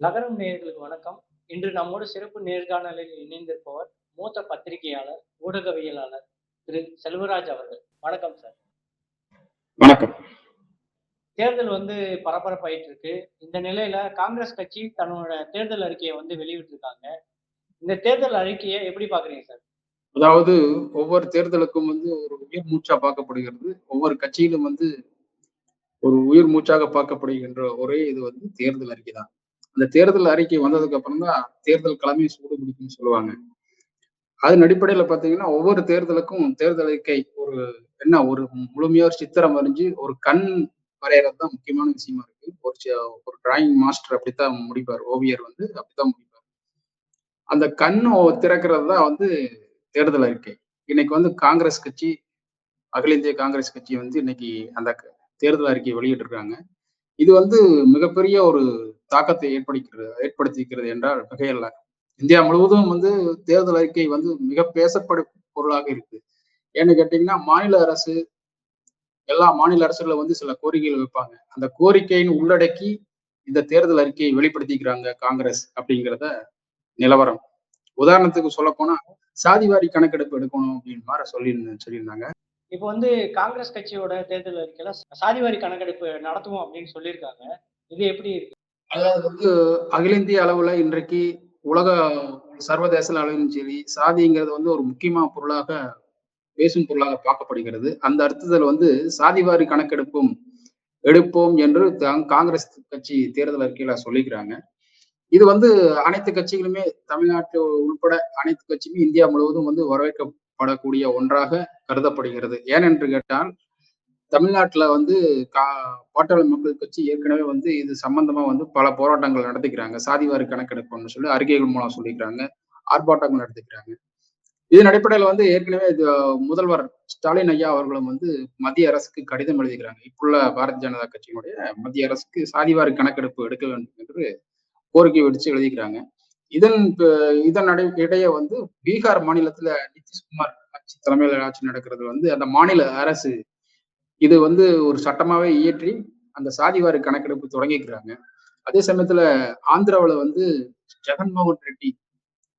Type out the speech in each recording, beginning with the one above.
நகரம் நேயர்களுக்கு வணக்கம். இன்று நம்மோடு சிறப்பு நேர்காணலில் இணைந்திருப்பவர் மூத்த பத்திரிகையாளர் ஊடகவியலாளர் திரு செல்வராஜ் அவர்கள். வணக்கம் சார். வணக்கம். தேர்தல் வந்து பரபரப்பாயிட்டு இருக்கு இந்த நிலையில காங்கிரஸ் கட்சி தன்னோட தேர்தல் அறிக்கையை வந்து வெளியிட்டிருக்காங்க. இந்த தேர்தல் அறிக்கையை எப்படி பாக்குறீங்க சார்? அதாவது ஒவ்வொரு தேர்தலுக்கும் வந்து ஒரு உயிர் மூச்சா பார்க்கப்படுகிறது. ஒவ்வொரு கட்சியிலும் வந்து ஒரு உயிர் மூச்சாக பார்க்கப்படுகின்ற ஒரே இது வந்து தேர்தல் அறிக்கை தான். அந்த தேர்தல் அறிக்கை வந்ததுக்கு அப்புறம் தான் தேர்தல் கிழமை சூடு பிடிக்கும்னு சொல்லுவாங்க. அதன் அடிப்படையில பாத்தீங்கன்னா ஒவ்வொரு தேர்தலுக்கும் தேர்தல் அறிக்கை ஒரு என்ன ஒரு முழுமையா ஒரு சித்திரம் வரைஞ்சு ஒரு கண் வரைகிறது தான் முக்கியமான விஷயமா இருக்கு. ஒரு ஒரு டிராயிங் மாஸ்டர் அப்படித்தான் முடிப்பார். ஓவியர் வந்து அப்படித்தான் முடிப்பார். அந்த கண்ணு திறக்கிறது தான் வந்து தேர்தல் அறிக்கை. இன்னைக்கு வந்து காங்கிரஸ் கட்சி அகில இந்திய காங்கிரஸ் கட்சி வந்து இன்னைக்கு அந்த க- தேர்தல் அறிக்கையை வெளியிட்டிருக்காங்க. இது வந்து மிகப்பெரிய ஒரு தாக்கத்தை ஏற்படுகிறது ஏற்படுத்திக்கிறது என்றால் மிகையல்ல. இந்தியா முழுவதும் வந்து தேர்தல் அறிக்கை வந்து மிக பேசப்படும் பொருளாக இருக்கு. ஏன்னு கேட்டீங்கன்னா மாநில அரசு எல்லா மாநில அரசுகளும் வந்து சில கோரிக்கைகள் வைப்பாங்க. அந்த கோரிக்கையின் உள்ளடக்கி இந்த தேர்தல் அறிக்கையை வெளிப்படுத்திக்கிறாங்க காங்கிரஸ் அப்படிங்கிறத நிலவரம். உதாரணத்துக்கு சொல்ல போனா சாதிவாரி கணக்கெடுப்பு எடுக்கணும் அப்படின்னு மாதிரி சொல்லி சொல்லியிருந்தாங்க. இப்போ வந்து காங்கிரஸ் கட்சியோட தேர்தல் அறிக்கையில சாதிவாரி கணக்கெடுப்பு நடத்துவோம் அப்படின்னு சொல்லியிருக்காங்க. இது எப்படி இருக்கு? அதாவது வந்து அகில இந்திய அளவுல இன்றைக்கு உலக சர்வதேச அளவிலும் சரி சாதிங்கிறது வந்து ஒரு முக்கியமான பொருளாக பேசும் பொருளாக பார்க்கப்படுகிறது. அந்த அர்த்தத்தில் வந்து சாதிவாரி கணக்கெடுப்பும் எடுப்போம் என்று காங்கிரஸ் கட்சி தேர்தல் அறிக்கையில சொல்லிக்கிறாங்க. இது வந்து அனைத்து கட்சிகளுமே தமிழ்நாட்டு உள்பட அனைத்து கட்சியுமே இந்தியா முழுவதும் வந்து வரவேற்கப்படக்கூடிய ஒன்றாக கருதப்படுகிறது. ஏனென்று கேட்டால் தமிழ்நாட்டில் வந்து கா பாட்டாளி மக்கள் கட்சி ஏற்கனவே வந்து இது சம்பந்தமா வந்து பல போராட்டங்கள் நடத்திக்கிறாங்க. சாதிவாரி கணக்கெடுப்புன்னு சொல்லி அறிக்கைகள் மூலம் சொல்லிக்கிறாங்க. ஆர்ப்பாட்டங்கள் நடத்திக்கிறாங்க. இதன் அடிப்படையில் வந்து ஏற்கனவே இது முதல்வர் ஸ்டாலின் ஐயா அவர்களும் வந்து மத்திய அரசுக்கு கடிதம் எழுதிக்கிறாங்க. இப்புள்ள பாரதிய ஜனதா கட்சியினுடைய மத்திய அரசுக்கு சாதிவாரி கணக்கெடுப்பு எடுக்க வேண்டும் என்று கோரிக்கை விடுத்து எழுதிக்கிறாங்க. இதன் இதன் இடையே வந்து பீகார் மாநிலத்துல நிதிஷ்குமார் ஆட்சி தலைமையில் ஆட்சி நடக்கிறது வந்து அந்த மாநில அரசு இது வந்து ஒரு சட்டமாவே இயற்றி அந்த சாதிவாரி கணக்கெடுப்பு தொடங்கிக்கிறாங்க. அதே சமயத்துல ஆந்திராவில் வந்து ஜெகன்மோகன் ரெட்டி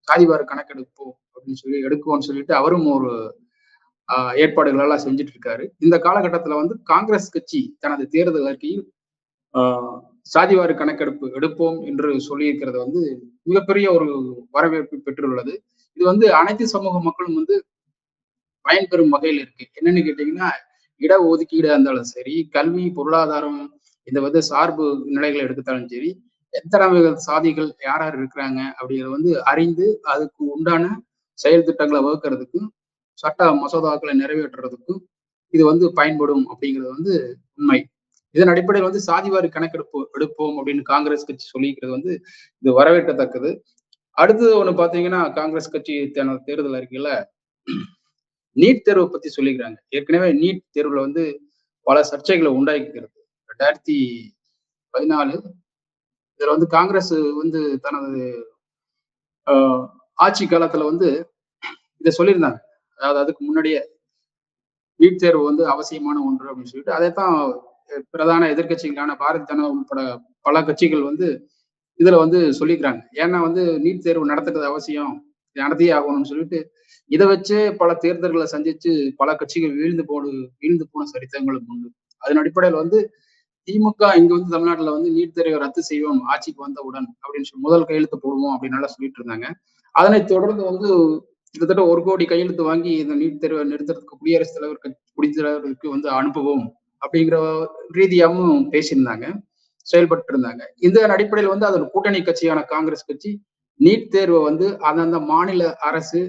சாதிவாரி கணக்கெடுப்பு அப்படின்னு சொல்லி எடுக்குவோம்னு சொல்லிட்டு அவரும் ஒரு ஏற்பாடுகளெல்லாம் செஞ்சுட்டு இருக்காரு இந்த காலகட்டத்துல வந்து காங்கிரஸ் கட்சி தனது தேர்தல் அறிக்கையில் சாதிவாரி கணக்கெடுப்பு எடுப்போம் என்று சொல்லியிருக்கிறது வந்து மிகப்பெரிய ஒரு வரவேற்பு பெற்றுள்ளது. இது வந்து அனைத்து சமூக மக்களும் வந்து பயன்பெறும் வகையில் இருக்கு. என்னன்னு கேட்டீங்கன்னா இட ஒதுக்கீடா இருந்தாலும் சரி கல்வி பொருளாதாரம் இந்த வந்து சார்பு நிலைகளை எடுத்தாலும் சரி எத்தனை சாதிகள் யார் யார் இருக்கிறாங்க அப்படிங்கிறத வந்து அறிந்து அதுக்கு உண்டான செயல் திட்டங்களை வகுக்கிறதுக்கும் சட்ட மசோதாக்களை நிறைவேற்றுறதுக்கும் இது வந்து பயன்படும் அப்படிங்கிறது வந்து உண்மை. இதன் அடிப்படையில் வந்து சாதிவாரி கணக்கெடுப்பு எடுப்போம் அப்படின்னு காங்கிரஸ் கட்சி சொல்லிக்கிறது வந்து இது வரவேற்கத்தக்கது. அடுத்தது ஒன்று பாத்தீங்கன்னா காங்கிரஸ் கட்சி தேர்தல் அறிக்கையில நீட் தேர்வை பத்தி சொல்லிக்கிறாங்க. ஏற்கனவே நீட் தேர்வுல வந்து பல சர்ச்சைகளை உண்டாக்கிக்கிறது. ரெண்டாயிரத்தி பதினாலு இதுல வந்து காங்கிரஸ் வந்து தனது ஆஹ், ஆட்சி காலத்துல வந்து இதை சொல்லியிருந்தாங்க. அதாவது அதுக்கு முன்னாடியே நீட் தேர்வு வந்து அவசியமான ஒன்று அப்படின்னு சொல்லிட்டு அதைத்தான் பிரதான எதிர்க்கட்சிகளான பாரதிய ஜனதா உட்பட பல கட்சிகள் வந்து இதுல வந்து சொல்லிக்கிறாங்க. ஏன்னா வந்து நீட் தேர்வு நடத்துறது அவசியம். நடத்தியே ஆகணும்னு சொல்லிட்டு இதை வச்சு பல தேர்தல்களை சந்திச்சு பல கட்சிகள் வீழ்ந்து போடு வீழ்ந்து போன சரித்திரங்களும் உண்டு. அதன் அடிப்படையில் வந்து திமுக இங்க வந்து தமிழ்நாட்டுல வந்து நீட் தேர்வை ரத்து செய்வோம் ஆட்சிக்கு வந்தவுடன் அப்படின்னு சொல்லி முதல் கையெழுத்து போடுவோம் அப்படின்னு எல்லாம் சொல்லிட்டு இருந்தாங்க. அதனை தொடர்ந்து வந்து கிட்டத்தட்ட ஒரு கோடி கையெழுத்து வாங்கி இந்த நீட் தேர்வை நிறுத்துறதுக்கு குடியரசுத் தலைவர் கட்சி- வந்து அனுப்புவோம் அப்படிங்கிற ரீதியாகவும் பேசியிருந்தாங்க செயல்பட்டு இருந்தாங்க இந்த அடிப்படையில் வந்து அதன் கூட்டணி கட்சியான காங்கிரஸ் கட்சி நீட் தேர்வை வந்து அந்தந்த மாநில அரசு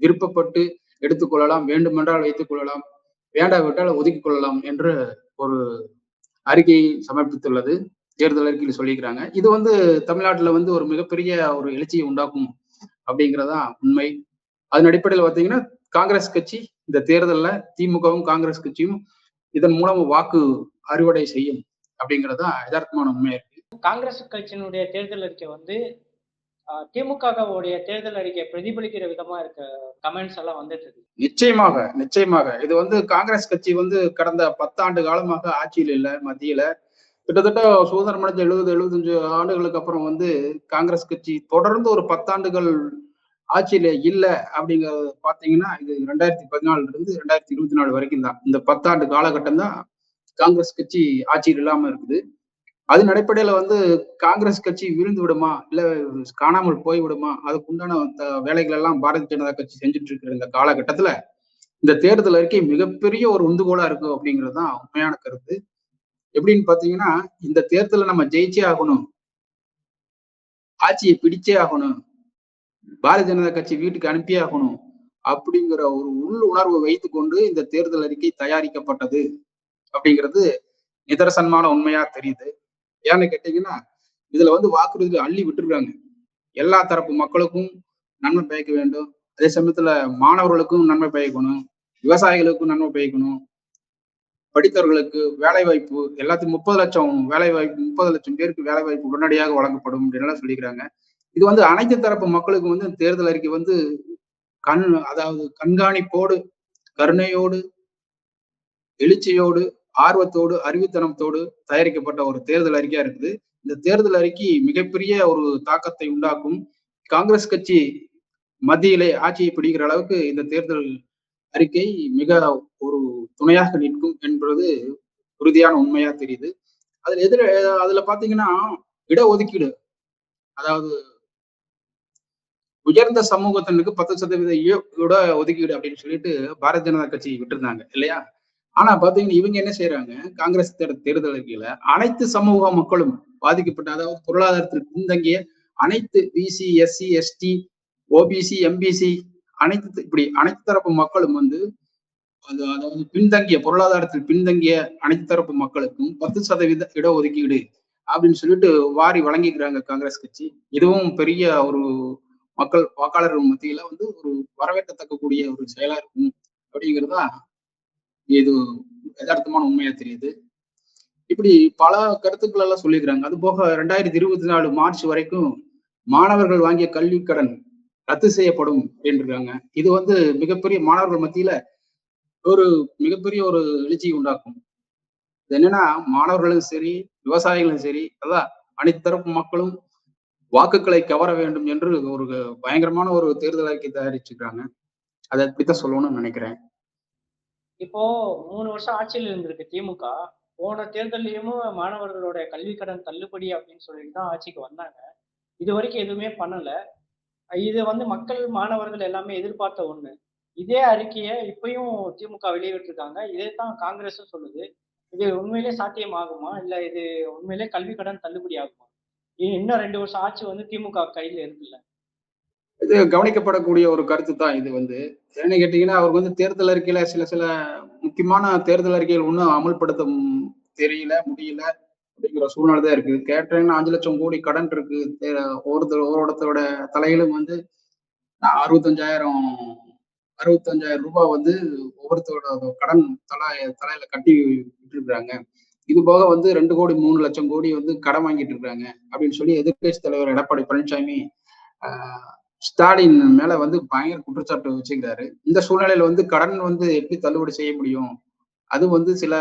விருப்பப்பட்டு எடுத்துக்கொள்ளலாம் வேண்டுமென்றால் வைத்துக் கொள்ளலாம் வேண்டாவிட்டால் ஒதுக்கிக் கொள்ளலாம் என்று ஒரு அறிக்கையை சமர்ப்பித்துள்ளது. தேர்தல் அறிக்கையில் சொல்லிக்கிறாங்க இது வந்து தமிழ்நாட்டில் வந்து ஒரு மிகப்பெரிய ஒரு எழுச்சியை உண்டாக்கும் அப்படிங்கிறதா உண்மை. அதன் அடிப்படையில் பார்த்தீங்கன்னா காங்கிரஸ் கட்சி இந்த தேர்தலில் திமுகவும் காங்கிரஸ் கட்சியும் இதன் மூலம் வாக்கு அறுவடை செய்யும் அப்படிங்கிறதா யதார்த்தமான உண்மையா இருக்கு. காங்கிரஸ் கட்சியினுடைய தேர்தல் அறிக்கை வந்து திமுகவுடைய தேர்தல் அறிக்கையை பிரதிபலிக்கிற விதமா இருக்க கமெண்ட்ஸ் எல்லாம் வந்துட்டு இருக்கு. நிச்சயமாக நிச்சயமாக. இது வந்து காங்கிரஸ் கட்சி வந்து கடந்த பத்தாண்டு காலமாக ஆட்சியில் இல்லை மத்தியில. கிட்டத்தட்ட சுதந்திரம் அடைஞ்ச எழுபது எழுபத்தஞ்சு ஆண்டுகளுக்கு அப்புறம் வந்து காங்கிரஸ் கட்சி தொடர்ந்து ஒரு பத்தாண்டுகள் ஆட்சியில இல்லை அப்படிங்கறது பாத்தீங்கன்னா இது ரெண்டாயிரத்தி பதினாலுல இருந்து ரெண்டாயிரத்தி இருபத்தி நாலு வரைக்கும் தான். இந்த பத்தாண்டு காலகட்டம் தான் காங்கிரஸ் கட்சி ஆட்சியில் இல்லாம இருக்குது. அதன் அடிப்படையில வந்து காங்கிரஸ் கட்சி விழுந்து விடுமா? இல்ல காணாமல் போய் விடுமா? அதுக்குண்டான வேலைகள் எல்லாம் பாரதிய ஜனதா கட்சி செஞ்சுட்டு இருக்கிற இந்த காலகட்டத்துல இந்த தேர்தல் அறிக்கை மிகப்பெரிய ஒரு உந்துகோலா இருக்கும் அப்படிங்கிறது தான் உண்மையான கருத்து. எப்படின்னு பாத்தீங்கன்னா இந்த தேர்தலை நம்ம ஜெயிச்சே ஆகணும். ஆட்சியை பிடிச்சே ஆகணும். பாரதிய ஜனதா கட்சி வீட்டுக்கு அனுப்பியே ஆகணும் அப்படிங்கிற ஒரு உள் உணர்வு வைத்துக்கொண்டு இந்த தேர்தல் அறிக்கை தயாரிக்கப்பட்டது அப்படிங்கிறது நிதர்சனமான உண்மையா தெரியுது. ஏன்னு கேட்டீங்கன்னா இதுல வந்து வாக்குறுதிகளை அள்ளி விட்டுருக்காங்க. எல்லா தரப்பு மக்களுக்கும் நன்மை பயக்க வேண்டும். அதே சமயத்துல மாணவர்களுக்கும் நன்மை பயக்கணும். விவசாயிகளுக்கும் நன்மை பயக்கணும். படித்தவர்களுக்கு வேலை வாய்ப்பு எல்லாத்துக்கும் முப்பது லட்சம் வேலை வாய்ப்பு முப்பது லட்சம் பேருக்கு வேலை வாய்ப்பு உடனடியாக வழங்கப்படும் அப்படின்னு எல்லாம் சொல்லிக்கிறாங்க. இது வந்து அனைத்து தரப்பு மக்களுக்கு வந்து தேர்தல் அறிக்கை வந்து கண் அதாவது கண்காணிப்போடு கருணையோடு எழுச்சியோடு ஆர்வத்தோடு அறிவுத்தனத்தோடு தயாரிக்கப்பட்ட ஒரு தேர்தல் அறிக்கையா இருக்குது. இந்த தேர்தல் அறிக்கை மிகப்பெரிய ஒரு தாக்கத்தை உண்டாக்கும். காங்கிரஸ் கட்சி மத்தியிலே ஆட்சியை பிடிக்கிற அளவுக்கு இந்த தேர்தல் அறிக்கை மிக ஒரு துணையாக நிற்கும் என்பது உறுதியான உண்மையா தெரியுது. அதுல எதிர அதுல பாத்தீங்கன்னா இடஒதுக்கீடு அதாவது உயர்ந்த சமூகத்தினருக்கு பத்து சதவீத இட இட ஒதுக்கீடு அப்படின்னு சொல்லிட்டு பாரதிய ஜனதா கட்சி விட்டுருந்தாங்க இல்லையா? ஆனா பாத்தீங்கன்னா இவங்க என்ன செய்யறாங்க காங்கிரஸ் தேர்தல் அறிக்கையில அனைத்து சமூக மக்களும் பாதிக்கப்பட்ட அதாவது பொருளாதாரத்தில் பின்தங்கிய அனைத்து BC SC ST OBC MBC அனைத்து இப்படி அனைத்து தரப்பு மக்களும் வந்து அது அதாவது பின்தங்கிய பொருளாதாரத்தில் பின்தங்கிய அனைத்து தரப்பு மக்களுக்கும் பத்து சதவீத இடஒதுக்கீடு அப்படின்னு சொல்லிட்டு வாரி வழங்கிக்கிறாங்க காங்கிரஸ் கட்சி. இதுவும் பெரிய ஒரு மக்கள் வாக்காளர்கள் மத்தியில வந்து ஒரு வரவேற்கத்தக்கக்கூடிய ஒரு செயலா இருக்கும் அப்படிங்கிறதா இது யதார்த்தமான உண்மையா தெரியுது. இப்படி பல கருத்துக்கள் எல்லாம் சொல்லியிருக்கிறாங்க. அது போக ரெண்டாயிரத்தி இருபத்தி நாலு மார்ச் வரைக்கும் மாணவர்கள் வாங்கிய கல்வி கடன் ரத்து செய்யப்படும் அப்படின்றாங்க இது வந்து மிகப்பெரிய மாணவர்கள் மத்தியில ஒரு மிகப்பெரிய ஒரு எழுச்சியை உண்டாக்கும். இது என்னன்னா மாணவர்களும் சரி விவசாயிகளும் சரி அதான் அனைத்து தரப்பு மக்களும் வாக்குகளை கவர வேண்டும் என்று ஒரு பயங்கரமான ஒரு தேர்தல் அறிக்கை தயாரிச்சிருக்காங்க அதை அப்படித்தான் சொல்லணும்னு நினைக்கிறேன். இப்போ மூணு வருஷம் ஆட்சியில் இருந்திருக்கு திமுக. போன தேர்தலையும் மாணவர்களோட கல்வி கடன் தள்ளுபடி அப்படின்னு சொல்லிட்டு தான் ஆட்சிக்கு வந்தாங்க. இது வரைக்கும் எதுவுமே பண்ணல. இது வந்து மக்கள் மாணவர்கள் எல்லாமே எதிர்பார்த்த ஒண்ணு. இதே அறிக்கையை இப்பயும் திமுக வெளியிட்டிருக்காங்க. இதே தான் காங்கிரஸும் சொல்லுது. இது உண்மையிலே சாத்தியமாகுமா? இல்ல இது உண்மையிலே கல்வி கடன் தள்ளுபடி ஆகுமா? இன்னும் ரெண்டு வருஷம் ஆட்சி வந்து திமுக கையில இருக்குல்ல இது கவனிக்கப்படக்கூடிய ஒரு கருத்து தான் இது வந்து. ஏன்னு கேட்டீங்கன்னா அவர் வந்து தேர்தல் அறிக்கையில சில சில முக்கியமான தேர்தல் அறிக்கைகள் ஒன்றும் அமல்படுத்த தெரியல முடியல அப்படிங்கிற சூழ்நிலை தான் இருக்கு கேட்டேன்னா அஞ்சு லட்சம் கோடி கடன் இருக்கு. ஒருத்தர் ஒருத்தரோட தலையிலும் வந்து அறுபத்தஞ்சாயிரம் அறுபத்தஞ்சாயிரம் ரூபாய் வந்து ஒவ்வொருத்தரோட கடன் தலை தலையில கட்டி விட்டுருக்காங்க இது போக வந்து ரெண்டு கோடி மூணு லட்சம் கோடி வந்து கடன் வாங்கிட்டு இருக்காங்க அப்படின்னு சொல்லி எதிர்க்கட்சி தலைவர் எடப்பாடி பழனிசாமி ஸ்டாலின் மேல வந்து பயங்கர குற்றச்சாட்டு வச்சுக்கிறாரு. இந்த சூழ்நிலையில வந்து கடன் வந்து எப்படி தள்ளுபடி செய்ய முடியும்? அது வந்து சில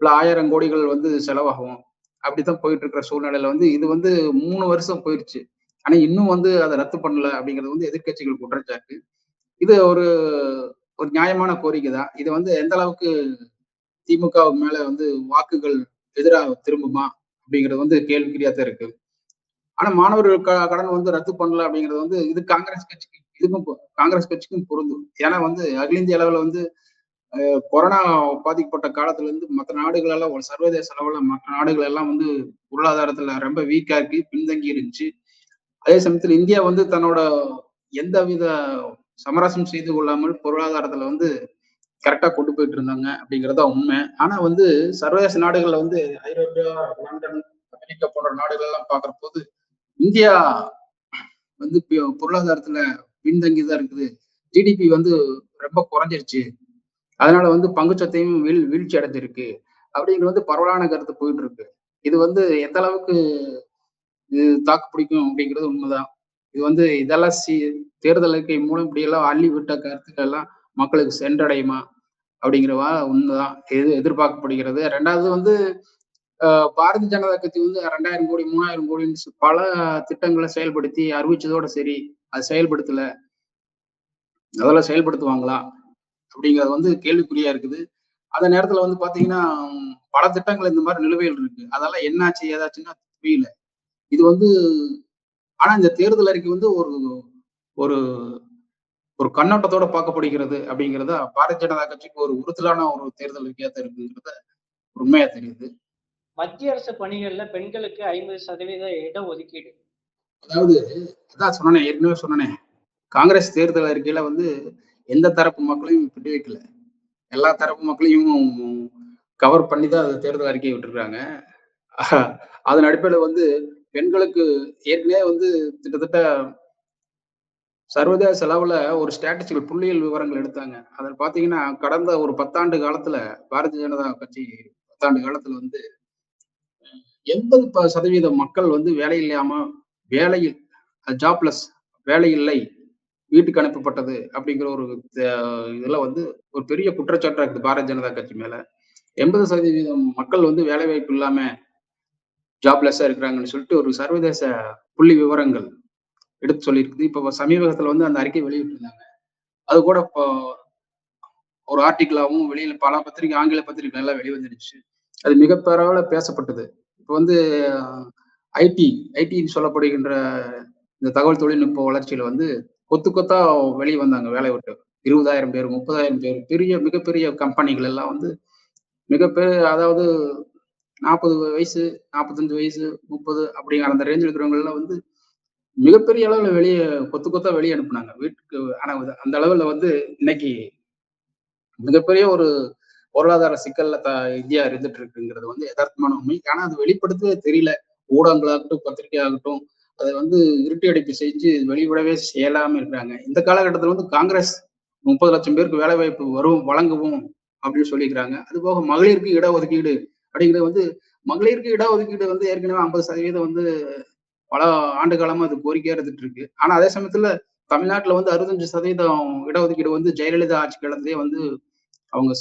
பல ஆயிரம் கோடிகள் வந்து செலவாகும். அப்படித்தான் போயிட்டு இருக்கிற சூழ்நிலையில வந்து இது வந்து மூணு வருஷம் போயிருச்சு. ஆனா இன்னும் வந்து அதை ரத்து பண்ணல அப்படிங்கிறது வந்து எதிர்க்கட்சிகள் குற்றச்சாட்டு. இது ஒரு ஒரு நியாயமான கோரிக்கை தான். இது வந்து எந்த அளவுக்கு திமுக மேல வந்து வாக்குகள் எதிராக திரும்புமா அப்படிங்கிறது வந்து கேள்விக்குறியா தான் இருக்கு. ஆனா மாணவர்கள் க- கடன் வந்து ரத்து பண்ணல அப்படிங்கிறது வந்து இது காங்கிரஸ் கட்சிக்கு இதுக்கும் காங்கிரஸ் கட்சிக்கும் பொருந்தும் ஏன்னா வந்து அகில இந்திய அளவுல வந்து கொரோனா பாதிக்கப்பட்ட காலத்துல இருந்து மற்ற நாடுகளெல்லாம் ஒரு சர்வதேச அளவுல மற்ற நாடுகள் எல்லாம் வந்து பொருளாதாரத்துல ரொம்ப வீக்கா இருக்கு பின்தங்கி இருந்துச்சு. அதே சமயத்துல இந்தியா வந்து தன்னோட எந்த வித சமரசம் செய்து கொள்ளாமல் பொருளாதாரத்துல வந்து கரெக்டா கொண்டு போயிட்டு இருந்தாங்க அப்படிங்கறத உண்மை. ஆனா வந்து சர்வதேச நாடுகள்ல வந்து ஐரோப்பியா லண்டன் அமெரிக்கா போன்ற நாடுகள் எல்லாம் பாக்குற போது இந்தியா வந்து பொருளாதாரத்துல பின்தங்கிதான் இருக்குது. ஜிடிபி வந்து ரொம்ப குறைஞ்சிருச்சு. அதனால வந்து பங்குச்சத்தையும் வீழ் வீழ்ச்சி அடைஞ்சிருக்கு. அப்படிங்கிறது வந்து பரவலான கருத்து போயிட்டு இருக்கு இது வந்து எந்த அளவுக்கு இது தாக்கு பிடிக்கும் அப்படிங்கிறது உண்மைதான். இது வந்து இதெல்லாம் சி தேர்தல் அறிக்கை மூலம் இப்படி எல்லாம் அள்ளி விட்ட கருத்துக்கள் எல்லாம் மக்களுக்கு சென்றடையுமா அப்படிங்கிறவா உண்மைதான். எது எதிர்பார்க்கப்படுகிறது. ரெண்டாவது வந்து பாரதிய ஜனதா கட்சி வந்து ரெண்டாயிரம் கோடி மூணாயிரம் கோடின்னு பல திட்டங்களை செயல்படுத்தி அறிவிச்சதோட சரி அது செயல்படுத்தல. அதெல்லாம் செயல்படுத்துவாங்களா? அப்படிங்கிறது வந்து கேள்விக்குறியா இருக்குது. அந்த நேரத்துல வந்து பாத்தீங்கன்னா பல திட்டங்கள் இந்த மாதிரி நிலுவையில் இருக்கு. அதெல்லாம் என்னாச்சு ஏதாச்சுன்னா புரியல. இது வந்து ஆனா இந்த தேர்தல் அறிக்கை வந்து ஒரு ஒரு ஒரு கண்ணோட்டத்தோட பார்க்கப்படுகிறது அப்படிங்கிறத பாரதிய ஜனதா கட்சிக்கு ஒரு உறுத்தலான ஒரு தேர்தல் அறிக்கையா தான் இருக்குங்கிறத உண்மையா தெரியுது. மத்திய அரசு பணிகள்ல பெண்களுக்கு ஐம்பது சதவீத இட ஒதுக்கீடு அதாவது அதான் சொன்னேன் ஏற்கனவே சொன்னேன் காங்கிரஸ் தேர்தல் அறிக்கையில வந்து எந்த தரப்பு மக்களையும் பிடி வைக்கல. எல்லா தரப்பு மக்களையும் கவர் பண்ணி தான் அது தேர்தல் அறிக்கையை விட்டுருக்காங்க அதன் அடிப்படையில் வந்து பெண்களுக்கு ஏற்கனவே வந்து கிட்டத்தட்ட சர்வதேச அளவில் ஒரு ஸ்டாட்டிஸ்டிக்கல் புள்ளியியல் விவரங்கள் எடுத்தாங்க. அதில் பார்த்தீங்கன்னா கடந்த ஒரு பத்தாண்டு காலத்தில் பாரதிய ஜனதா கட்சி பத்தாண்டு காலத்தில் வந்து எண்பது ப- சதவீத மக்கள் வந்து வேலை இல்லாம வேலையில் ஜாப்லெஸ் வேலை இல்லை வீட்டுக்கு அனுப்பப்பட்டது அப்படிங்கிற ஒரு இதுல வந்து ஒரு பெரிய குற்றச்சாட்டா இருக்குது பாரதிய ஜனதா கட்சி மேல. எண்பது சதவீதம் மக்கள் வந்து வேலை வாய்ப்பு இல்லாம ஜாப்லெஸ்ஸா இருக்கிறாங்கன்னு சொல்லிட்டு ஒரு சர்வதேச புள்ளி விவரங்கள் எடுத்து சொல்லியிருக்குது இப்போ சமீபத்தில் வந்து அந்த அறிக்கை வெளியிட்டிருந்தாங்க. அது கூட இப்போ ஒரு ஆர்டிகிளாவும் வெளியில பல பத்திரிகை ஆங்கில பத்திரிகை எல்லாம் வெளிவந்துருச்சு அது மிக பரவல பேசப்பட்டது. இப்போ வந்து ஐடி ஐடின்னு சொல்லப்படுகின்ற இந்த தகவல் தொழில்நுட்ப வளர்ச்சியில வந்து கொத்து கொத்தா வெளியே வந்தாங்க வேலை விட்டு. இருபதாயிரம் பேர் முப்பதாயிரம் பேர் பெரிய மிகப்பெரிய கம்பெனிகள் எல்லாம் வந்து மிகப்பெரிய அதாவது நாற்பது வயசு நாற்பத்தஞ்சு வயசு முப்பது அப்படிங்கிற அந்த ரேஞ்சில் இருக்கிறவங்கெல்லாம் வந்து மிகப்பெரிய அளவில் வெளியே கொத்து கொத்தா வெளியே அனுப்புனாங்க. வீட்டுக்கு ஆனால் அந்த அளவில் வந்து இன்னைக்கு மிகப்பெரிய ஒரு பொருளாதார சிக்கல்ல த இந்தியா இருந்துட்டு இருக்குங்கிறது வந்து யதார்த்தமான உண்மை. ஆனா அது வெளிப்படுத்தவே தெரியல. ஊடகங்களாகட்டும் பத்திரிகையாகட்டும் அதை வந்து இருட்டி அடிப்பு செஞ்சு வெளிவிடவே செய்யலாம இருக்கிறாங்க. இந்த காலகட்டத்தில் வந்து காங்கிரஸ் முப்பது லட்சம் பேருக்கு வேலை வாய்ப்பு வரும் வழங்குவோம் அப்படின்னு சொல்லிக்கிறாங்க. அது போக மகளிருக்கு இடஒதுக்கீடு அப்படிங்கிறது வந்து மகளிருக்கு இடஒதுக்கீடு வந்து ஏற்கனவே ஐம்பது சதவீதம் வந்து பல ஆண்டு காலமா அது கோரிக்கையா இருந்துட்டு இருக்கு ஆனா அதே சமயத்துல தமிழ்நாட்டுல வந்து அறுபத்தஞ்சு சதவீதம் இடஒதுக்கீடு வந்து ஜெயலலிதா ஆட்சி காலத்திலேயே வந்து அவங்க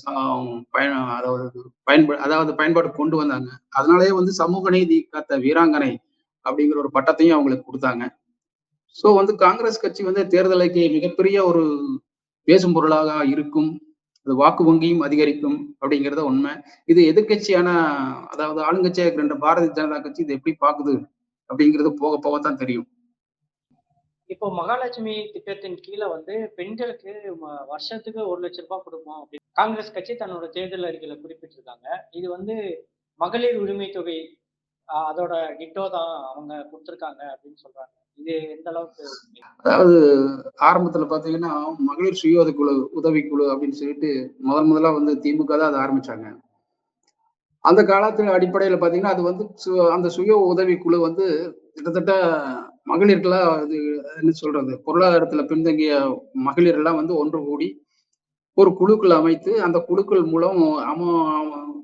பயன் அதாவது பயன்ப அதாவது பயன்பாடு கொண்டு வந்தாங்க. அதனாலேயே வந்து சமூக நீதி காத்த வீராங்கனை அப்படிங்கிற ஒரு பட்டத்தையும் அவங்களுக்கு கொடுத்தாங்க. ஸோ வந்து காங்கிரஸ் கட்சி வந்து தேர்தலுக்கு மிகப்பெரிய ஒரு பேசும் பொருளாக இருக்கும். அது வாக்கு வங்கியும் அதிகரிக்கும் அப்படிங்கிறத உண்மை. இது எதிர்க்கட்சியான அதாவது ஆளுங்கட்சியாக இருக்கின்ற பாரதிய ஜனதா கட்சி இது எப்படி பார்க்குது அப்படிங்கிறது போக போக தான் தெரியும். இப்போ மகாலட்சுமி திட்டத்தின் கீழே வந்து பெண்களுக்கு ம- வருஷத்துக்கு ஒரு லட்சம் ரூபாய் கொடுப்போம் அப்படின்னு காங்கிரஸ் கட்சி தன்னோட தேர்தல் அறிக்கையில குறிப்பிட்டிருக்காங்க. இது வந்து மகளிர் உரிமை தொகை ஆஹ் அதோட டிட்டோ தான் அவங்க கொடுத்திருக்காங்க அப்படின்னு சொல்றாங்க. இது எந்த அளவுக்கு உண்மை? அதாவது ஆரம்பத்துல பாத்தீங்கன்னா மகளிர் சுய உதவிக்குழு உதவிக்குழு அப்படின்னு சொல்லிட்டு முதல் முதலா வந்து திமுக தான் அதை ஆரம்பிச்சாங்க. அந்த காலத்துல அடிப்படையில பாத்தீங்கன்னா அது வந்து சு- அந்த சுய உதவிக்குழு வந்து கிட்டத்தட்ட மகளிர்களாக அது என்ன சொல்றது பொருளாதாரத்துல பின்தங்கிய மகளிர் எல்லாம் வந்து ஒன்று கூடி ஒரு குழுக்கள் அமைத்து அந்த குழுக்கள் மூலம் அம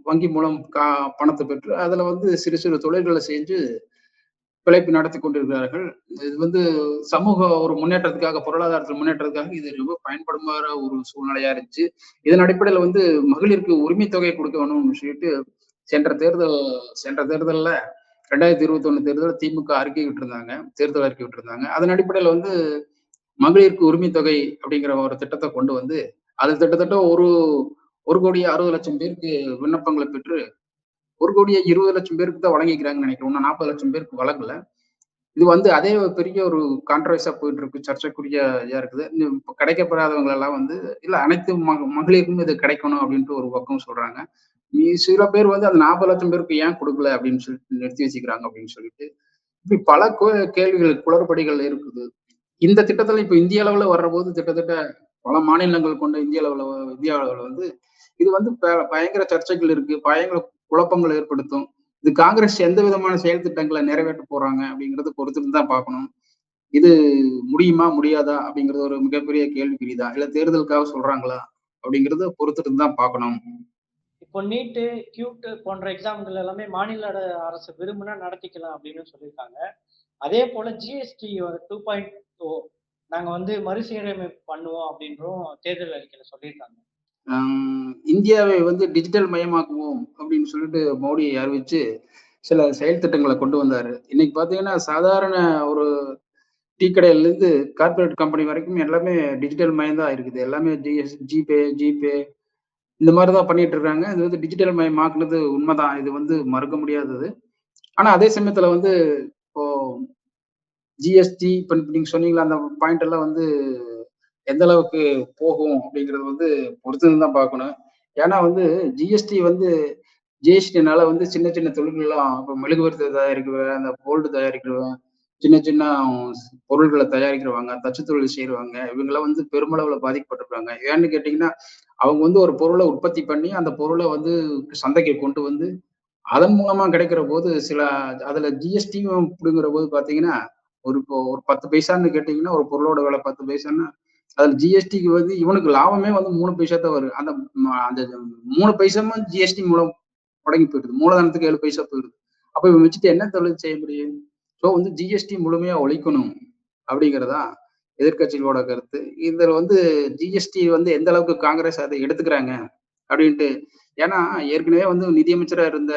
வங்கி மூலம் கா பணத்தை பெற்று அதுல வந்து சிறு சிறு தொழில்களை செஞ்சு பிழைப்பு நடத்தி கொண்டிருக்கிறார்கள். இது வந்து சமூக ஒரு முன்னேற்றத்துக்காக பொருளாதாரத்தில் முன்னேற்றத்துக்காக இது ரொம்ப பயன்படுமாற ஒரு சூழ்நிலையா இருந்துச்சு. இதன் அடிப்படையில் வந்து மகளிருக்கு உரிமை தொகை கொடுக்க வேணும்னு சொல்லிட்டு சென்ற தேர்தல் சென்ற தேர்தலில் ரெண்டாயிரத்தி இருபத்தி ஒன்னு தேர்தல் திமுக அறிக்கை விட்டுருந்தாங்க தேர்தல் அறிக்கை விட்டுருந்தாங்க. அதன் அடிப்படையில் வந்து மகளிருக்கு உரிமை தொகை அப்படிங்கிற ஒரு திட்டத்தை கொண்டு வந்து அது கிட்டத்தட்ட ஒரு ஒரு கோடி அறுபது லட்சம் பேருக்கு விண்ணப்பங்களை பெற்று ஒரு கோடியே இருபது லட்சம் பேருக்கு தான் வழங்கிக்கிறாங்கன்னு நினைக்கிறேன். இன்னும் நாற்பது லட்சம் பேருக்கு வழங்கல. இது வந்து அதே ஒரு பெரிய ஒரு கான்ட்ரவர்ஸா போயிட்டு இருக்கு சர்ச்சைக்குரிய இதா இருக்குது. இப்போ கிடைக்கப்படாதவங்களெல்லாம் வந்து இல்லை அனைத்து மக மகளிருக்கும் இது கிடைக்கணும் அப்படின்ட்டு ஒரு பக்கம் சொல்றாங்க. சில பேர் வந்து அந்த நாற்பது லட்சம் பேருக்கு ஏன் கொடுக்கல அப்படின்னு சொல்லிட்டு நிறுத்தி வச்சுக்கிறாங்க அப்படின்னு சொல்லிட்டு இப்படி பல கோ- கேள்விகள் குளறுபடிகள் இருக்குது. இந்த திட்டத்துல இப்ப இந்திய அளவுல வர்ற போது கிட்டத்தட்ட பல மாநிலங்கள் கொண்ட இந்திய அளவுல இந்திய அளவுல வந்து இது வந்து ப- பயங்கர சர்ச்சைகள் இருக்கு பயங்கர குழப்பங்கள் ஏற்படுத்தும். இது காங்கிரஸ் எந்த விதமான செயல் திட்டங்களை நிறைவேற்ற போறாங்க அப்படிங்கறத பொறுத்துட்டு தான் பார்க்கணும். இது முடியுமா முடியாதா அப்படிங்கறது ஒரு மிகப்பெரிய கேள்விக்குறிதா இல்ல தேர்தலுக்காக சொல்றாங்களா அப்படிங்கறத பொறுத்துட்டு தான் பார்க்கணும். இப்போ நீட்டு கியூட்டு போன்ற எக்ஸாம்கள் எல்லாமே மாநில அரசு விரும்பினா நடத்திக்கலாம் அப்படின்னு சொல்லியிருக்காங்க. அதே போல ஜிஎஸ்டி டூ பாயிண்ட் ஓ நாங்க வந்து மறுசீரமைப்பு பண்ணுவோம் அப்படின்றும் தேர்தல் அறிக்கையில சொல்லியிருக்காங்க. இந்தியாவை வந்து டிஜிட்டல் மயமாக்குவோம் அப்படின்னு சொல்லிட்டு மோடி அறிவிச்சு சில செயல் திட்டங்களை கொண்டு வந்தாரு. இன்னைக்கு பாத்தீங்கன்னா சாதாரண ஒரு டீ கடையிலேருந்து கார்பரேட் கம்பெனி வரைக்கும் எல்லாமே டிஜிட்டல் மயம் தான் இருக்குது. எல்லாமே ஜிஎஸ் ஜிபே ஜிபே இந்த மாதிரி தான் பண்ணிட்டு இருக்காங்க. இது வந்து டிஜிட்டல் மயமாக்குனது உண்மைதான். இது வந்து மறுக்க முடியாதது. ஆனா அதே சமயத்துல வந்து இப்போ ஜிஎஸ்டி இப்போ நீங்க சொன்னீங்களா அந்த பாயிண்ட் எல்லாம் வந்து எந்த அளவுக்கு போகும் அப்படிங்கிறது வந்து பொறுத்து தான் பார்க்கணும். ஏன்னா வந்து ஜிஎஸ்டி வந்து ஜிஎஸ்டினால வந்து சின்ன சின்ன தொழில்கள்லாம் இப்போ மெழுகுவர்த்தி தயாரிக்கிறவங்க அந்த போல்டு தயாரிக்கிறவன் சின்ன சின்ன பொருள்களை தயாரிக்கிறவங்க தச்சு தொழில் செய்யறவங்க இவங்கெல்லாம் வந்து பெருமளவுல பாதிக்கப்பட்டிருக்காங்க. ஏன்னு கேட்டீங்கன்னா அவங்க வந்து ஒரு பொருளை உற்பத்தி பண்ணி அந்த பொருளை வந்து சந்தைக்கு கொண்டு வந்து அதன் மூலமா கிடைக்கிற போது சில அதுல ஜிஎஸ்டியும் அப்படிங்கிற போது பாத்தீங்கன்னா ஒரு இப்போ ஒரு பத்து பைசான்னு கேட்டீங்கன்னா ஒரு பொருளோட விலை பத்து பைசான்னா அதுல ஜிஎஸ்டிக்கு வந்து இவனுக்கு லாபமே வந்து மூணு பைசா தான் வரும் அந்த அந்த மூணு பைசாமும் ஜிஎஸ்டி மூலம் முடங்கி போயிடுது. மூலதனத்துக்கு ஏழு பைசா போயிடுது. அப்ப இவன் வச்சுட்டு என்ன தொழில் செய்ய முடியும்? ஸோ வந்து ஜிஎஸ்டி முழுமையா ஒழிக்கணும் அப்படிங்கிறதா எதிர்க்கட்சிகளோட கருத்து. இதில் வந்து ஜிஎஸ்டி வந்து எந்த அளவுக்கு காங்கிரஸ் அதை எடுத்துக்கிறாங்க அப்படின்ட்டு ஏன்னா ஏற்கனவே வந்து நிதியமைச்சராக இருந்த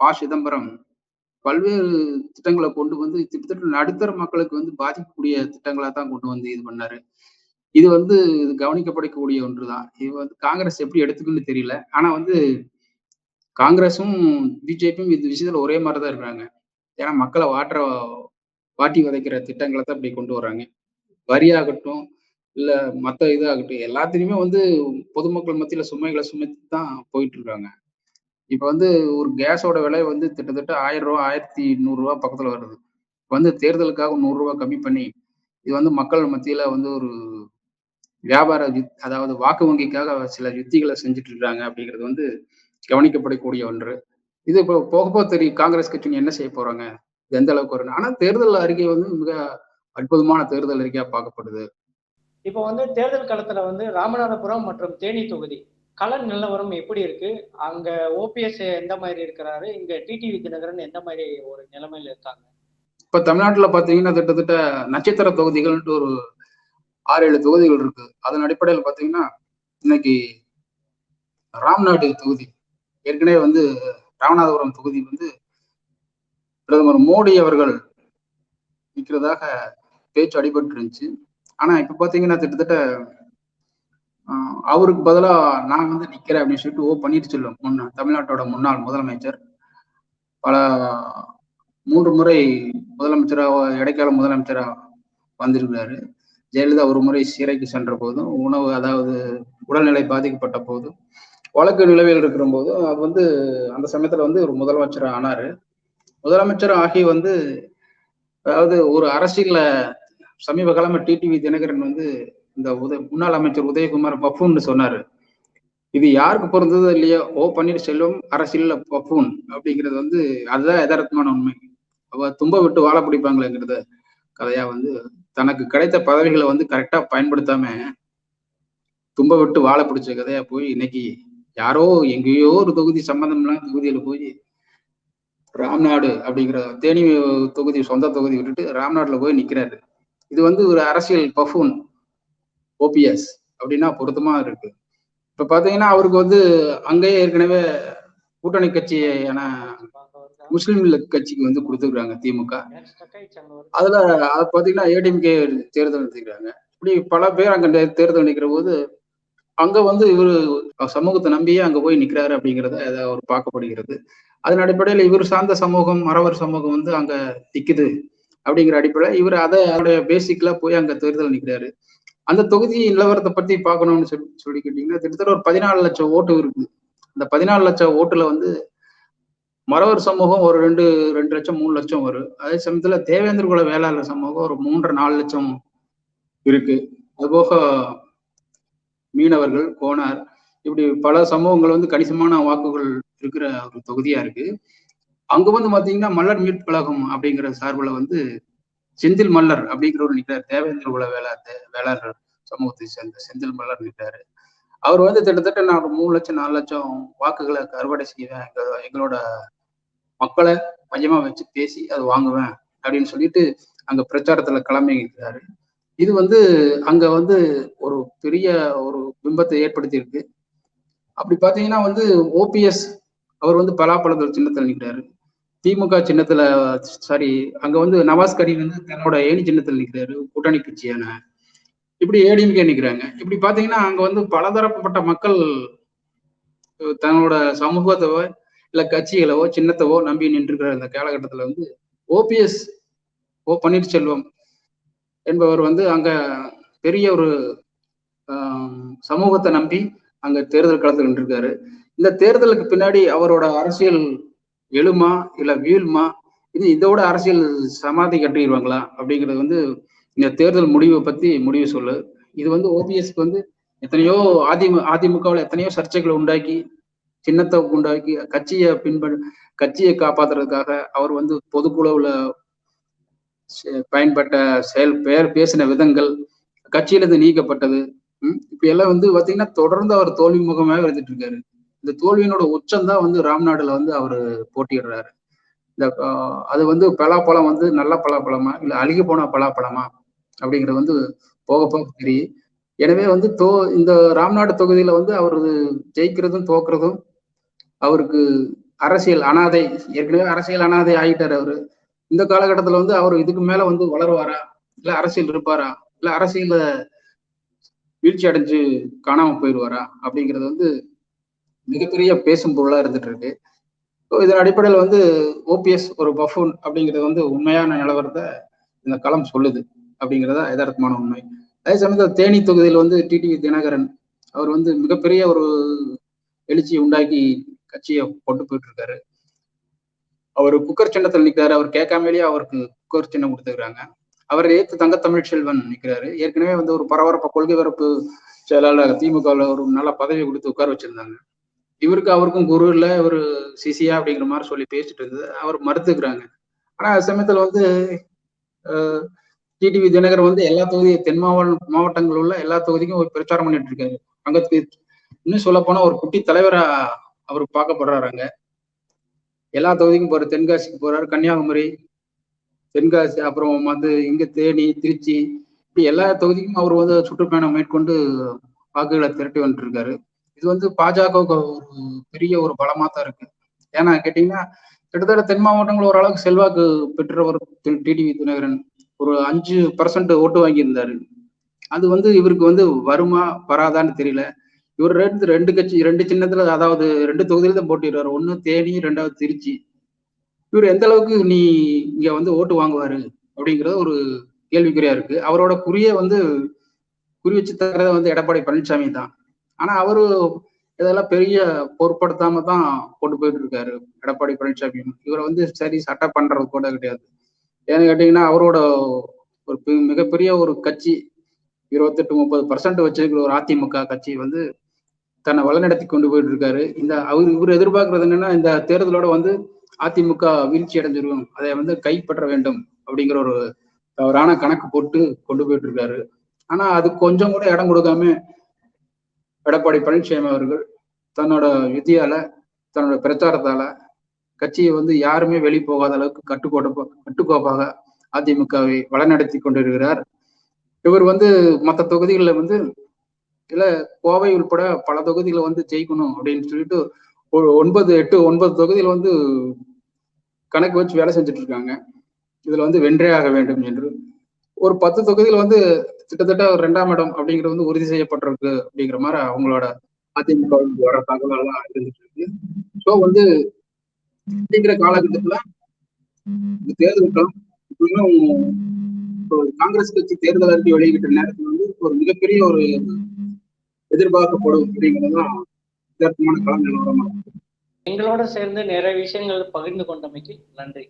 பா. சிதம்பரம் பல்வேறு திட்டங்களை கொண்டு வந்து கிட்டத்தட்ட நடுத்தர மக்களுக்கு வந்து பாதிக்கக்கூடிய திட்டங்களா தான் கொண்டு வந்து இது பண்ணாரு. இது வந்து இது கவனிக்கப்படக்கூடிய ஒன்று தான் இது வந்து காங்கிரஸ் எப்படி எடுத்துக்குன்னு தெரியல. ஆனா வந்து காங்கிரஸும் பிஜேபியும் இந்த விஷயத்துல ஒரே மாதிரி தான் இருக்கிறாங்க. ஏன்னா மக்களை வாட்டுற வாட்டி உதைக்கிற திட்டங்களை தான் இப்படி கொண்டு வர்றாங்க. வரியாகட்டும் இல்ல மற்ற இதாகட்டும் எல்லாத்திலையுமே வந்து பொதுமக்கள் மத்தியில சுமைகளை சுமத்தி தான் போயிட்டு இருக்காங்க. இப்ப வந்து ஒரு கேஸோட விலை வந்து கிட்டத்தட்ட ஆயிரம் ரூபா ஆயிரத்தி நூறுரூவா பக்கத்தில் பக்கத்துல வருது. வந்து தேர்தலுக்காக நூறுரூவா கம்மி பண்ணி இது வந்து மக்கள் மத்தியில வந்து ஒரு வியாபார யுத்- அதாவது வாக்கு வங்கிக்காக சில யுத்திகளை செஞ்சுட்டு இருக்காங்க அப்படிங்கிறது வந்து கவனிக்கப்படக்கூடிய ஒன்று. இது இப்போ போக போக தெரியும். காங்கிரஸ் கட்சிங்க என்ன செய்ய போறாங்க? இது எந்த அளவுக்கு வரும் ஆனா தேர்தல் அறிக்கை வந்து மிக அற்புதமான தேர்தல் அறிக்கையா பார்க்கப்படுது. இப்போ வந்து தேர்தல் களத்துல வந்து ராமநாதபுரம் மற்றும் தேனி தொகுதி கள நிலவரம் எப்படி இருக்கு? அங்க ஓபிஎஸ் எந்த மாதிரி இருக்கிறாரு? இங்க டிடிவி தினகரன் எந்த மாதிரி ஒரு நிலைமையில இருக்காங்க? இப்ப தமிழ்நாட்டுல பாத்தீங்கன்னா கிட்டத்தட்ட நட்சத்திர தொகுதிகள்ன்ட்டு ஒரு ஆறு ஏழு தொகுதிகள் இருக்கு. அதன் அடிப்படையில் பாத்தீங்கன்னா இன்னைக்கு ராம்நாடு தொகுதி ஏற்கனவே வந்து ராமநாதபுரம் தொகுதி வந்து பிரதமர் மோடி அவர்கள் நிற்கிறதாக பேச்சு அடிபட்டு இருந்துச்சு. ஆனா இப்ப பாத்தீங்கன்னா கிட்டத்தட்ட அவருக்கு பதிலா நான் வந்து நிக்கிறேன் அப்படின்னு சொல்லிட்டு ஓ பன்னீர்செல்வம் முன்ன தமிழ்நாட்டோட முன்னாள் முதலமைச்சர். பல மூன்று முறை முதலமைச்சராக இடைக்கால முதலமைச்சரா வந்திருக்கிறாரு. ஜெயலலிதா ஒரு முறை சிறைக்கு சென்ற போதும் உணவு அதாவது உடல்நிலை பாதிக்கப்பட்ட போதும் வழக்கு நிலவில் இருக்கிற போதும் அது வந்து அந்த சமயத்துல வந்து ஒரு முதலமைச்சர் ஆனாரு. முதலமைச்சர் ஆகி வந்து அதாவது ஒரு அரசியல்ல சமீப காலமா டிடிவி தினகரன் வந்து இந்த உதய முன்னாள் அமைச்சர் உதயகுமார் பஃபூன்னு சொன்னாரு. இது யாருக்கு பொருந்ததோ இல்லையோ ஓ பன்னீர்செல்வம் அரசியல்ல பஃபூன் அப்படிங்கிறது வந்து அதுதான் யதார்த்தமான உண்மை. அவ தும்ப விட்டு வாழ பிடிப்பாங்களேங்கிறத கதையா வந்து தனக்கு கிடைத்த பதவிகளை வந்து கரெக்டா பயன்படுத்தாம தும்ப விட்டு வாழ பிடிச்ச கதையா போய் இன்னைக்கு யாரோ எங்கேயோ ஒரு தொகுதி சம்பந்தம் இல்லாம தொகுதியில போய் ராம்நாடு அப்படிங்கிற தேனி தொகுதி சொந்த தொகுதி விட்டுட்டு ராம்நாடுல போய் நிக்கிறாரு. இது வந்து ஒரு அரசியல் பஃபூன் ஓபிஎஸ் அப்படின்னா பொருத்தமா இருக்கு. இப்ப பாத்தீங்கன்னா அவருக்கு வந்து அங்கேயே ஏற்கனவே கூட்டணி கட்சியான முஸ்லீம் லீக் கட்சிக்கு வந்து கொடுத்துருக்காங்க திமுக. அதுல அது பாத்தீங்கன்னா ஏடிஎம்கே தேர்தல் நடத்திக்கிறாங்க இப்படி பல பேர் அங்க தேர்தல் நிற்கிற போது அங்க வந்து இவர் சமூகத்தை நம்பியே அங்க போய் நிக்கிறாரு அப்படிங்கிறத ஏதாவது ஒரு பார்க்கப்படுகிறது. அதன் அடிப்படையில் இவர் சார்ந்த சமூகம் மறவர் சமூகம் வந்து அங்க நிக்குது அப்படிங்கிற அடிப்படையில் இவர் அதை அவருடைய பேசிக்ல போய் அங்க தேர்தல் நிக்கிறாரு. அந்த தொகுதி நிலவரத்தை பத்தி பார்க்கணும்னு சொல்லி சொல்லி கேட்டீங்கன்னா கிட்டத்தட்ட ஒரு பதினாலு லட்சம் ஓட்டு இருக்குது. அந்த பதினாலு லட்சம் ஓட்டுல வந்து மறவர் சமூகம் ஒரு ரெண்டு ரெண்டு லட்சம் மூணு லட்சம் வரும். அதே சமயத்துல தேவேந்திர குல வேளாளர் சமூகம் ஒரு மூன்று நாலு லட்சம் இருக்கு. அதுபோக மீனவர்கள் கோனார் இப்படி பல சமூகங்கள் வந்து கணிசமான வாக்குகள் இருக்கிற ஒரு தொகுதியா இருக்கு. அங்க வந்து பாத்தீங்கன்னா மல்லர் மீட்பு கழகம் அப்படிங்கிற சார்பில் வந்து செந்தில் மல்லர் அப்படிங்கிறவர் நிற்கிறார் தேவேந்திர குல வேளார் வேளாளர் சமூகத்தை சேர்ந்த செந்தில் மல்லர் நிற்கிறாரு அவர் வந்து கிட்டத்தட்ட நான் ஒரு மூணு லட்சம் நாலு லட்சம் வாக்குகளை அறுவடை செய்வேன். எங்க எங்களோட மக்களை மையமா வச்சு பேசி அதை வாங்குவேன் அப்படின்னு சொல்லிட்டு அங்க பிரச்சாரத்துல கிளம்பி இருக்கிறாரு இது வந்து அங்க வந்து ஒரு பெரிய ஒரு பிம்பத்தை ஏற்படுத்தி இருக்கு அப்படி பாத்தீங்கன்னா வந்து ஓபிஎஸ் அவர் வந்து பலாப்பழத்தில் சின்னத்தில் நிற்கிறாரு திமுக சின்னத்துல சாரி அங்க வந்து நவாஸ் கரீம் வந்து தன்னோட ஏணி சின்னத்தில் நிற்கிறாரு கூட்டணி கட்சியான. இப்படி ஏடிஎம்கே நிற்கிறாங்க இப்படி பாத்தீங்கன்னா அங்க வந்து பலதரப்பட்ட மக்கள் தன்னோட சமூகத்தவோ இல்ல கட்சிகளவோ சின்னத்தவோ நம்பி நின்றுக்கிற இந்த காலகட்டத்துல வந்து ஓபிஎஸ் ஓ பன்னீர்செல்வம் என்பவர் வந்து அங்க பெரிய ஒரு சமூகத்தை நம்பி அங்க தேர்தல் களத்தில் நின்றுருக்காரு. இந்த தேர்தலுக்கு பின்னாடி அவரோட அரசியல் எழுமா இல்ல வீழ்மா? இது இதோட அரசியல் சமாதி கட்டிடுவாங்களா? அப்படிங்கிறது வந்து இந்த தேர்தல் முடிவை பத்தி முடிவு சொல்லு. இது வந்து ஓபிஎஸ்க்கு வந்து எத்தனையோ அதிமு அதிமுகவில் எத்தனையோ சர்ச்சைகளை உண்டாக்கி சின்னத்தை உண்டாக்கி கட்சியை பின்பற்ற கட்சியை காப்பாத்துறதுக்காக அவர் வந்து பொதுக்குழுவில் பயன்பட்ட செயல் பெயர் பேசின விதங்கள் கட்சியிலிருந்து நீக்கப்பட்டது ம், இப்ப எல்லாம் வந்து பாத்தீங்கன்னா தொடர்ந்து அவர் தோல்வி முகமாக இருந்துட்டு இருக்காரு. இந்த தோல்வியினோட உச்சம் தான் வந்து ராம்நாடுல வந்து அவரு போட்டியிடுறாரு. இந்த அது வந்து பலாப்பழம் வந்து நல்ல பலாப்பழமா இல்ல அழுகி போன பலாப்பழமா அப்படிங்கிறது வந்து போக போக தெரியும் எனவே வந்து தோ இந்த ராம்நாடு தொகுதியில வந்து அவர் ஜெயிக்கிறதும் தோக்குறதும் அவருக்கு அரசியல் அனாதை ஏற்கனவே அரசியல் அனாதை ஆகிட்டார் அவரு. இந்த காலகட்டத்துல வந்து அவர் இதுக்கு மேல வந்து வளருவாரா? இல்ல அரசியல் இருப்பாரா? இல்ல அரசியல வீழ்ச்சி அடைஞ்சு காணாம போயிடுவாரா அப்படிங்கிறது வந்து மிகப்பெரிய பேசும் பொருளா இருந்துட்டு இருக்கு. ஸோ இதன் அடிப்படையில் வந்து ஓபிஎஸ் ஒரு பஃபூன் அப்படிங்கிறது வந்து உண்மையான நிலவரத்தை இந்த களம் சொல்லுது அப்படிங்கிறத யதார்த்தமான உண்மை. அதே சமயத்தில் தேனி தொகுதியில் வந்து டிடிவி தினகரன் அவர் வந்து மிகப்பெரிய ஒரு எழுச்சியை உண்டாக்கி கட்சியை கொண்டு போயிட்டு இருக்காரு. அவர் குக்கர் சின்னத்தில் நிற்கிறாரு அவர் கேட்காமலேயே அவருக்கு குக்கர் சின்னம் கொடுத்துருக்காங்க அவர் ஏத்து தங்க தமிழ் செல்வன் நிற்கிறாரு ஏற்கனவே வந்து ஒரு பரபரப்ப கொள்கை பரப்பு செயலாளர் திமுகவில் ஒரு நல்ல பதவி கொடுத்து உட்கார வச்சிருந்தாங்க. இவருக்கு அவருக்கும் குரு இல்ல ஒரு சிசியா அப்படிங்கிற மாதிரி சொல்லி பேசிட்டு இருந்தது. அவர் மறுத்துக்கிறாங்க. ஆனா அது சமயத்துல வந்து டிடிவி தினகரன் வந்து எல்லா தொகுதி தென் மாவட்ட மாவட்டங்கள் உள்ள எல்லா தொகுதிக்கும் ஒரு பிரச்சாரம் பண்ணிட்டு இருக்காரு. அங்கத்துக்கு இன்னும் சொல்ல போனா ஒரு குட்டி தலைவரா அவர் பார்க்கப்படுறாருங்க எல்லா தொகுதிக்கும் போறாரு. தென்காசிக்கு போறாரு கன்னியாகுமரி தென்காசி அப்புறம் வந்து இங்க தேனி திருச்சி இப்படி எல்லா தொகுதிக்கும் அவர் வந்து சுற்றுப்பயணம் மேற்கொண்டு வாக்குகளை திரட்டி வந்துட்டு இருக்காரு இது வந்து பாஜகவுக்கு ஒரு பெரிய ஒரு பலமா தான் இருக்கு. ஏன்னா கேட்டீங்கன்னா கிட்டத்தட்ட தென் மாவட்டங்கள் ஓரளவுக்கு செல்வாக்கு பெற்றவர் டிடிவி தினகரன் ஒரு அஞ்சு பர்சன்ட் ஓட்டு வாங்கியிருந்தாரு. அது வந்து இவருக்கு வந்து வருமா வராதான்னு தெரியல. இவர் ரெண்டு ரெண்டு கட்சி ரெண்டு சின்னத்துல அதாவது ரெண்டு தொகுதியில தான் போட்டிடுறாரு ஒன்னு தேனி ரெண்டாவது திருச்சி. இவர் எந்த அளவுக்கு நீ இங்க வந்து ஓட்டு வாங்குவாரு அப்படிங்கிறது ஒரு கேள்விக்குறியா இருக்கு. அவரோட குறிய வந்து குறி வச்சு தரத வந்து எடப்பாடி பழனிசாமி தான். ஆனா அவரு இதெல்லாம் பெரிய பொருட்படுத்தாம தான் கொண்டு போயிட்டு இருக்காரு எடப்பாடி பழனிசாமி. இவரை வந்து சரி சட்டை பண்றது கூட கிடையாது. ஏன்னு கேட்டீங்கன்னா அவரோட ஒரு பெ- மிகப்பெரிய ஒரு கட்சி இருபத்தெட்டு முப்பது பர்சன்ட் வச்சிருக்கிற ஒரு அதிமுக கட்சி வந்து தன்னை வழிநடத்தி கொண்டு போயிட்டு இருக்காரு இந்த அவர் இவர் எதிர்பார்க்கறது என்னன்னா இந்த தேர்தலோட வந்து அதிமுக வீழ்ச்சி அடைஞ்சிரும் அதை வந்து கைப்பற்ற வேண்டும் அப்படிங்கிற ஒரு தவறான கணக்கு போட்டு கொண்டு போயிட்டு இருக்காரு ஆனா அது கொஞ்சம் கூட இடம் கொடுக்காம எடப்பாடி பழனிசாமி அவர்கள் தன்னோட யுத்தியால தன்னோட பிரச்சாரத்தால கட்சியை வந்து யாருமே வெளி போகாத அளவுக்கு கட்டுக்கோட்ட கட்டுக்கோப்பாக அதிமுகவை வழிநடத்தி கொண்டிருக்கிறார். இவர் வந்து மற்ற தொகுதிகளில் வந்து இல்ல கோவை உள்பட பல தொகுதிகளை வந்து ஜெயிக்கணும் அப்படின்னு சொல்லிட்டு ஒரு ஒன்பது எட்டு ஒன்பது தொகுதியில் வந்து கணக்கு வச்சு வேலை செஞ்சுட்டு இருக்காங்க இதுல வந்து வென்றே ஆக வேண்டும் என்று. ஒரு பத்து தொகுதியில் வந்து கிட்டத்தட்ட ஒரு ரெண்டாம் இடம் அப்படிங்கிறது வந்து உறுதி செய்யப்பட்டிருக்கு அப்படிங்கிற மாதிரி அவங்களோட அதிமுக வர தகவல் எல்லாம் இருந்துட்டு இருக்கு ஸோ வந்து அப்படிங்கிற காலகட்டத்துல இந்த தேர்தல் இன்னும் இப்போ காங்கிரஸ் கட்சி தேர்தல் அறிக்கை வெளியிட்ட நேரத்தில் வந்து ஒரு மிகப்பெரிய ஒரு எதிர்பார்க்கப்படும் அப்படிங்கிறதுதான் யதார்த்தமான நிலவரமா எங்களோட சேர்ந்து நிறைய விஷயங்கள் பகிர்ந்து கொண்டமைக்கு நன்றி.